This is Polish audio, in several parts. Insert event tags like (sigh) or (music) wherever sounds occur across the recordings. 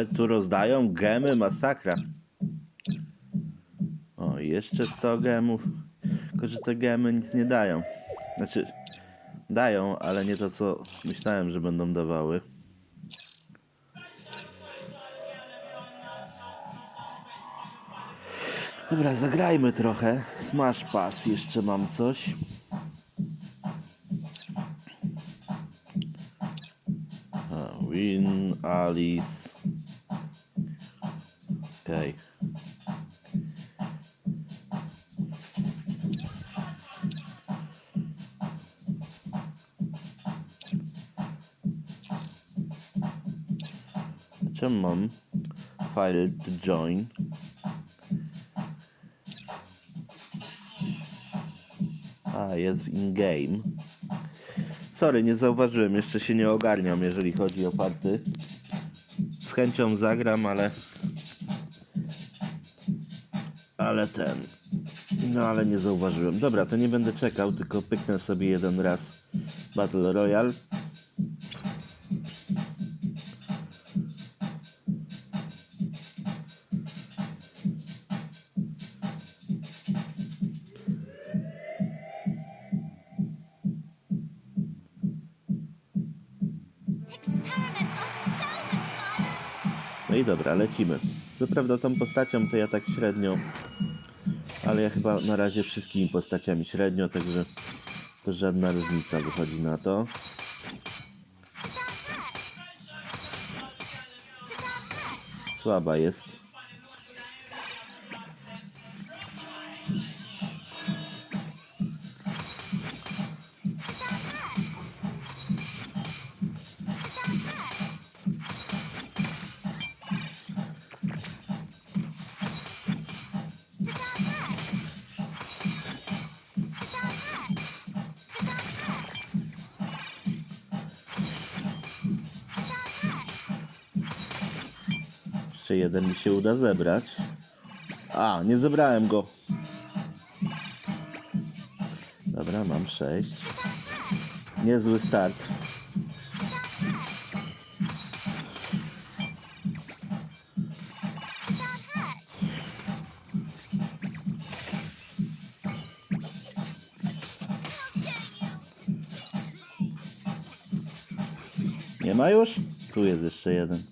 Ale tu rozdają gemy, masakra. O, jeszcze 100 gemów. Tylko, że te gemy nic nie dają. Znaczy, dają, ale nie to, co myślałem, że będą dawały. Dobra, zagrajmy trochę. Smash Pass, jeszcze mam coś. Win, Alice. Okej. Czemu mam file to join? A, jest in game. Sorry, nie zauważyłem, jeszcze się nie ogarniam, jeżeli chodzi o party. Z chęcią zagram, ale... Ale ten... No ale nie zauważyłem. Dobra, to nie będę czekał, tylko pyknę sobie jeden raz Battle Royale. No i dobra, lecimy. Co prawda tą postacią to ja tak średnio, ale ja chyba na razie wszystkimi postaciami średnio, także to żadna różnica wychodzi na to. Słaba jest. Jeszcze jeden mi się uda zebrać. A, nie zebrałem go. Dobra, mam sześć. Niezły start. Nie ma już? Tu jest jeszcze jeden.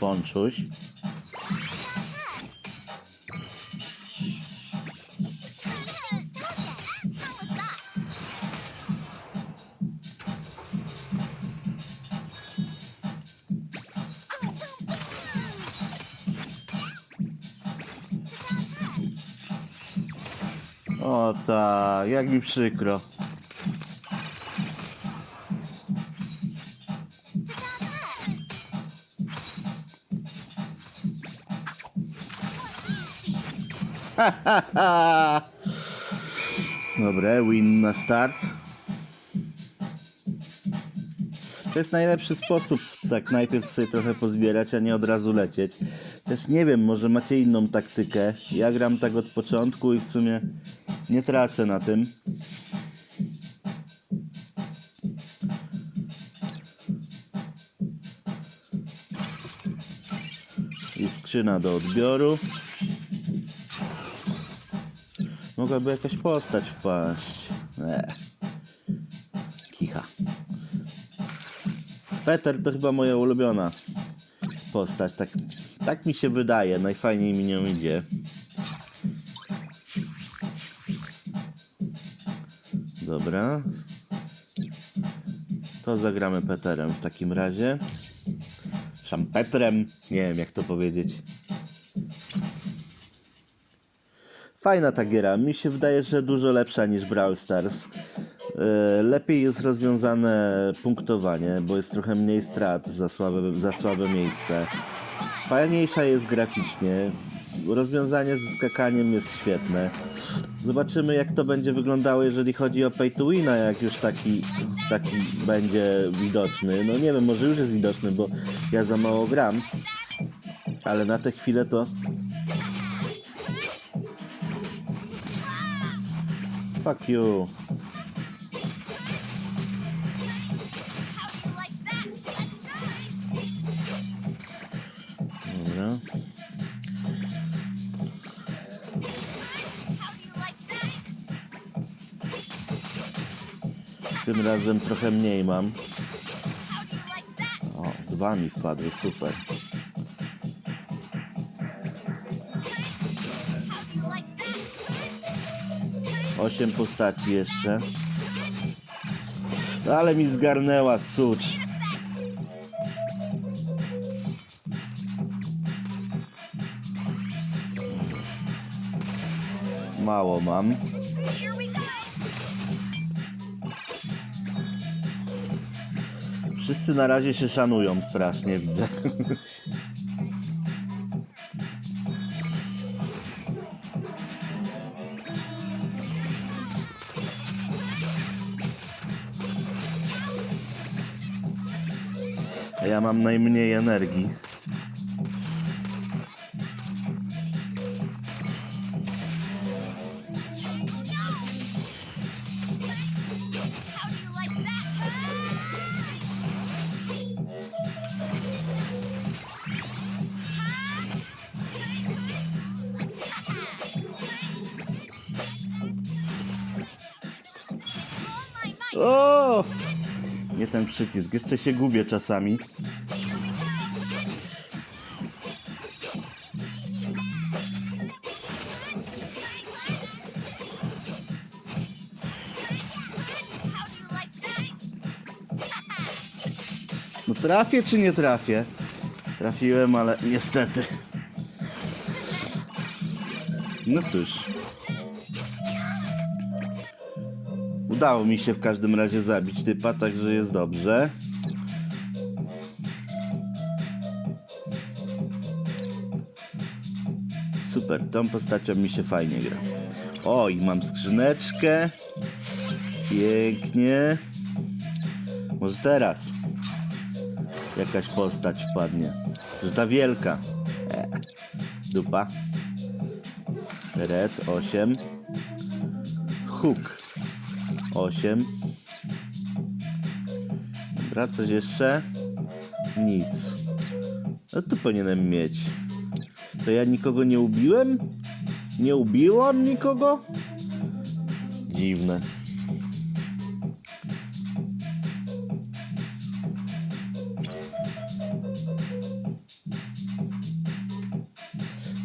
Ponczuś. O tak, jak mi przykro. (laughs) Dobre, win na start. To jest najlepszy sposób, tak najpierw sobie trochę pozbierać, a nie od razu lecieć. Też nie wiem, może macie inną taktykę. Ja gram tak od początku i w sumie nie tracę na tym. I skrzyna do odbioru. Mogłaby jakaś postać wpaść. Eee. Kicha. Peter to chyba moja ulubiona postać. Tak, tak mi się wydaje. Najfajniej mi nią idzie. Dobra. To zagramy Peterem w takim razie. Szampetrem. Nie wiem jak to powiedzieć. Fajna ta giera. Mi się wydaje, że dużo lepsza niż Brawl Stars. E, Lepiej jest rozwiązane punktowanie, bo jest trochę mniej strat za słabe, za słabe miejsce. Fajniejsza jest graficznie. Rozwiązanie ze skakaniem jest świetne. Zobaczymy jak to będzie wyglądało, jeżeli chodzi o pay to wina, jak już taki, taki będzie widoczny. No nie wiem, może już jest widoczny, bo ja za mało gram. Ale na tę chwilę to Fuck you. Dobra. Tym razem trochę mniej mam. O, dwa mi wpadły, super. 8 postaci jeszcze. No, ale mi zgarnęła sucz. Mało mam. Wszyscy na razie się szanują strasznie, widzę. (laughs) A ja mam najmniej energii. Przycisk, jeszcze się gubię czasami. No trafię czy nie trafię? Trafiłem, ale niestety. No cóż. Udało mi się w każdym razie zabić typa, także jest dobrze. Super, tą postacią mi się fajnie gra. Oj, mam skrzyneczkę. Pięknie. Może teraz jakaś postać wpadnie. Że ta wielka. E, dupa. Red 8. Hook 8. Dobra, coś jeszcze? Nic. No tu powinienem mieć. To ja nikogo nie ubiłem? Nie ubiłam nikogo? Dziwne.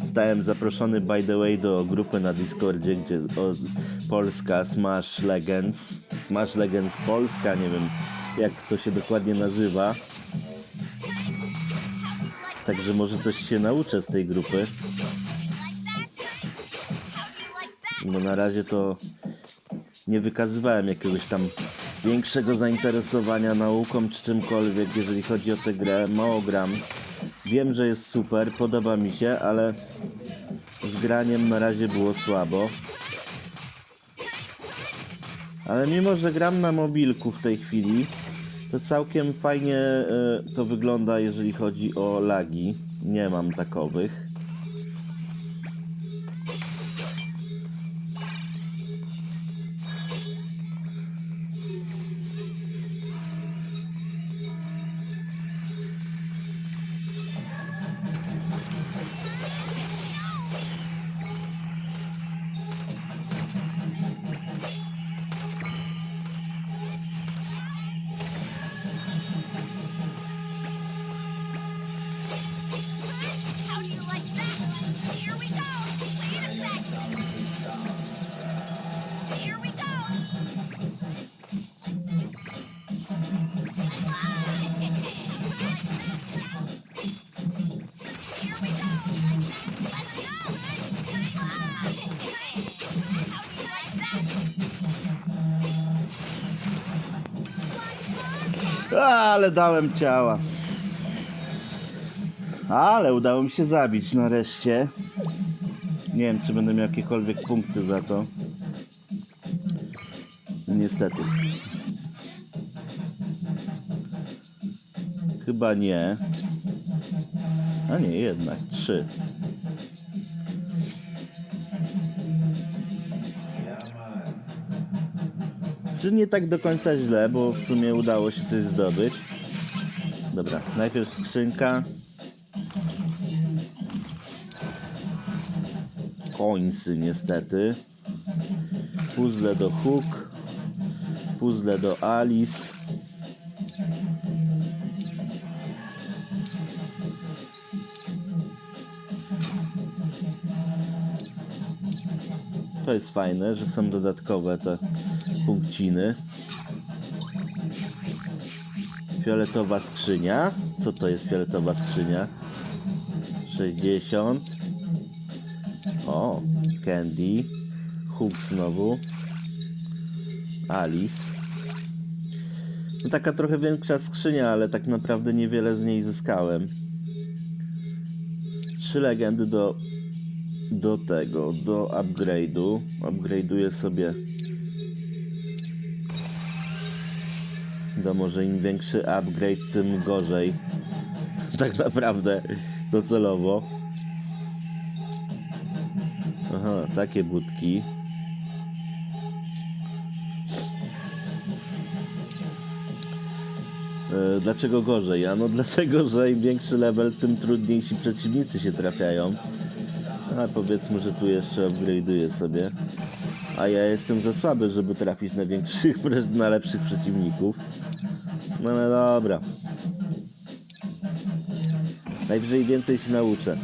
Zostałem zaproszony by the way do grupy na Discordzie, gdzie Polska Smash Legends. Smash Legends Polska, nie wiem jak to się dokładnie nazywa. Także może coś się nauczę z tej grupy. Bo na razie to nie wykazywałem jakiegoś tam większego zainteresowania nauką czy czymkolwiek, jeżeli chodzi o tę grę. Mało gram. Wiem, że jest super, podoba mi się, ale z graniem na razie było słabo. Ale mimo, że gram na mobilku w tej chwili, to całkiem fajnie e, to wygląda, jeżeli chodzi o lagi. Nie mam takowych. Ale dałem ciała. Ale udało mi się zabić nareszcie. Nie wiem, czy będę miał jakiekolwiek punkty za to. Niestety. Chyba nie. A nie, jednak. Trzy. Czy nie tak do końca źle, bo w sumie udało się coś zdobyć. Dobra, najpierw skrzynka. Końcy niestety. Puzzle do Hook. Puzzle do Alice. To jest fajne, że są dodatkowe te punkciny. Fioletowa skrzynia. Co to jest fioletowa skrzynia? 60. O, Candy. Hook znowu. Alice. No taka trochę większa skrzynia, ale tak naprawdę niewiele z niej zyskałem. Trzy legendy do do tego, do upgrade'u. Upgrade'uję sobie do może im większy upgrade, tym gorzej. (laughs) Tak naprawdę docelowo. Aha, takie budki. E, Dlaczego gorzej? A no dlatego, że im większy level, tym trudniejsi przeciwnicy się trafiają. A powiedzmy, że tu jeszcze upgrade'uję sobie. A ja jestem za słaby, żeby trafić na większych, (laughs) na lepszych przeciwników. No ale dobra. Najwyżej więcej się nauczę.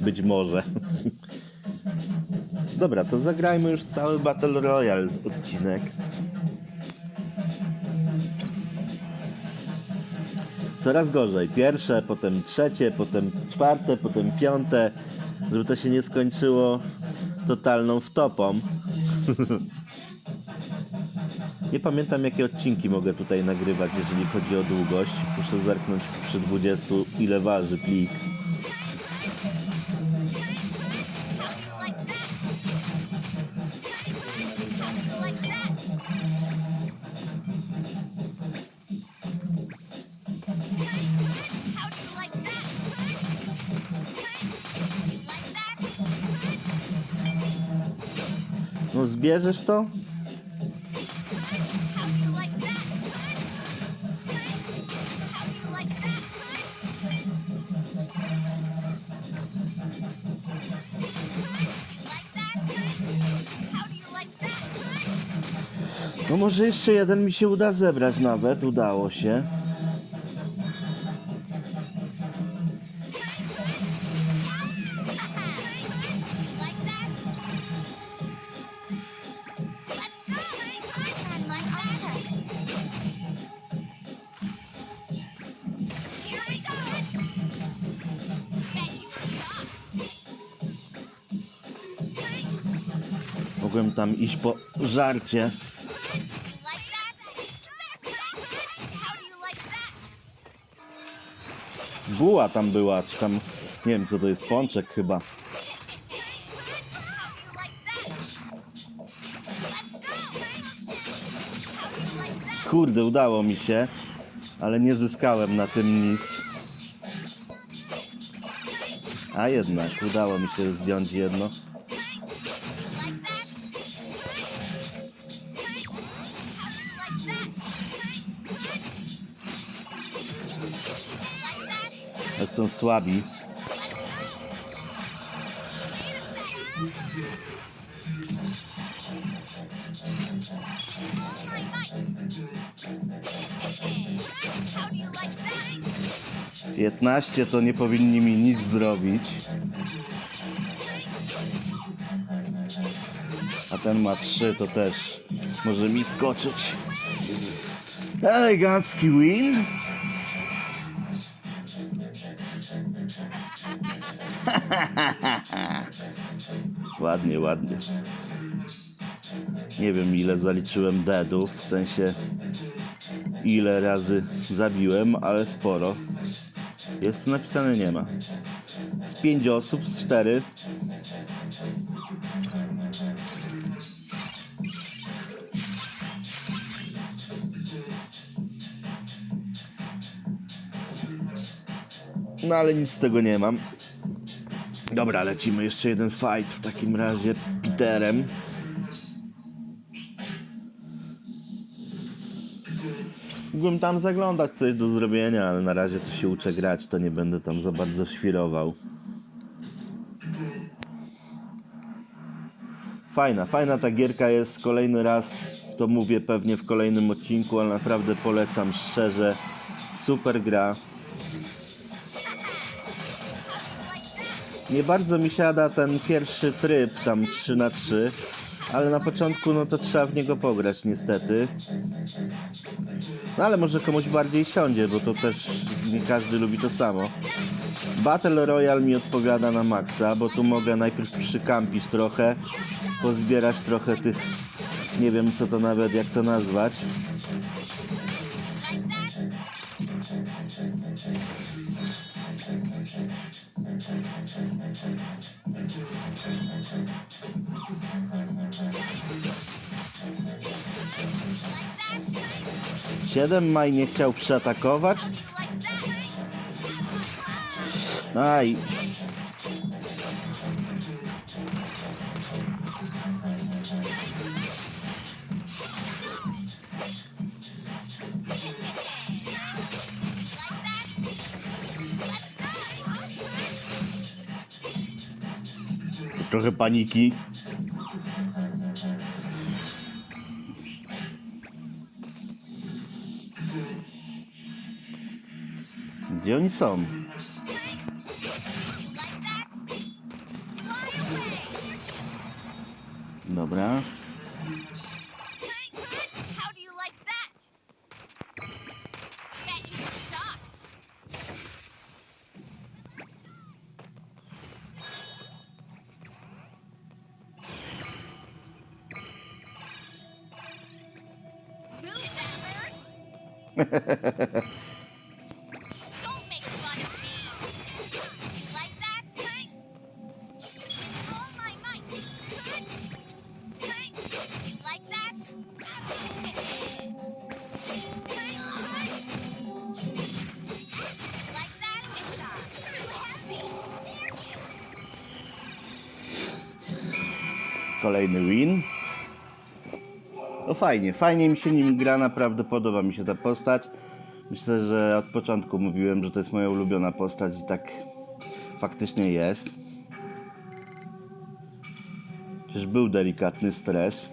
Być może. (laughs) Dobra, to zagrajmy już cały Battle Royale odcinek. Coraz gorzej. Pierwsze, potem trzecie, potem czwarte, potem piąte. Żeby to się nie skończyło totalną wtopą. (laughs) Nie pamiętam jakie odcinki mogę tutaj nagrywać, jeżeli chodzi o długość. Muszę zerknąć przy 20 ile waży plik. No zbierzesz to? No może jeszcze jeden mi się uda zebrać nawet. Udało się. Mogłem tam iść po żarcie. Buła tam była, czy tam... Nie wiem co to jest, pączek chyba. Kurde, udało mi się, ale nie zyskałem na tym nic. A jednak, udało mi się zdjąć jedno. Like that? 15 to nie powinni mi nic zrobić. A ten ma 3 to też może mi skoczyć. Elegancki win. Ładnie, ładnie. Nie wiem ile zaliczyłem deadów, w sensie ile razy zabiłem, ale sporo. Jest napisane nie ma. Z 5 osób, z 4. No ale nic z tego nie mam. Dobra, lecimy jeszcze jeden fight w takim razie Peterem. Mógłbym tam zaglądać coś do zrobienia, ale na razie to się uczę grać, to nie będę tam za bardzo świrował. Fajna, fajna ta gierka jest. Kolejny raz to mówię pewnie w kolejnym odcinku, ale naprawdę polecam szczerze. Super gra. Nie bardzo mi siada ten pierwszy tryb, tam 3 na 3 ale na początku no to trzeba w niego pograć niestety. No ale może komuś bardziej siądzie, bo to też nie każdy lubi to samo. Battle Royale mi odpowiada na maksa, bo tu mogę najpierw przykampić trochę, pozbierać trochę tych, nie wiem co to nawet, jak to nazwać. Siedem maj nie chciał przeatakować? Aj. Trochę paniki. Gdzie oni są? Dobra. (laughs) Kolejny win. No fajnie, fajnie mi się nim gra, naprawdę podoba mi się ta postać. Myślę, że od początku mówiłem, że to jest moja ulubiona postać i tak faktycznie jest. Przecież był delikatny stres.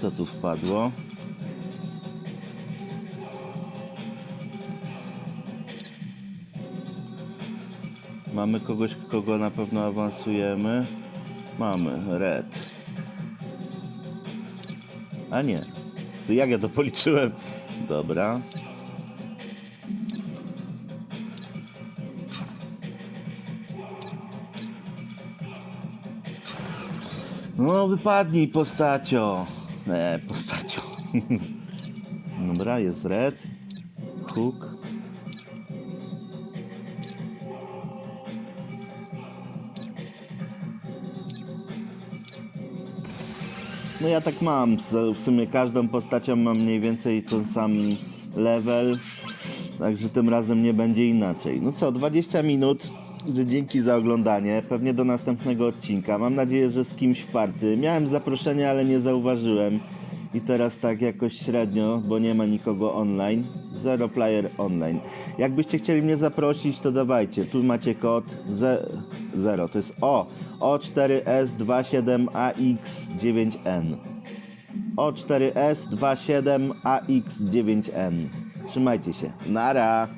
Co tu wpadło? Mamy kogoś, kogo na pewno awansujemy. Mamy, red. A nie. Jak ja to policzyłem? Dobra. No, wypadnij postacio. E, postacio. (laughs) Dobra, jest red. Hook. No ja tak mam, w sumie każdą postacią mam mniej więcej ten sam level, także tym razem nie będzie inaczej. No co, 20 minut, że dzięki za oglądanie, pewnie do następnego odcinka. Mam nadzieję, że z kimś w party. Miałem zaproszenie, ale nie zauważyłem i teraz tak jakoś średnio, bo nie ma nikogo online. Zero player online. Jakbyście chcieli mnie zaprosić, to dawajcie. Tu macie kod ze 0. To jest O. O4S27AX9N. O4S27AX9N. Trzymajcie się. Nara.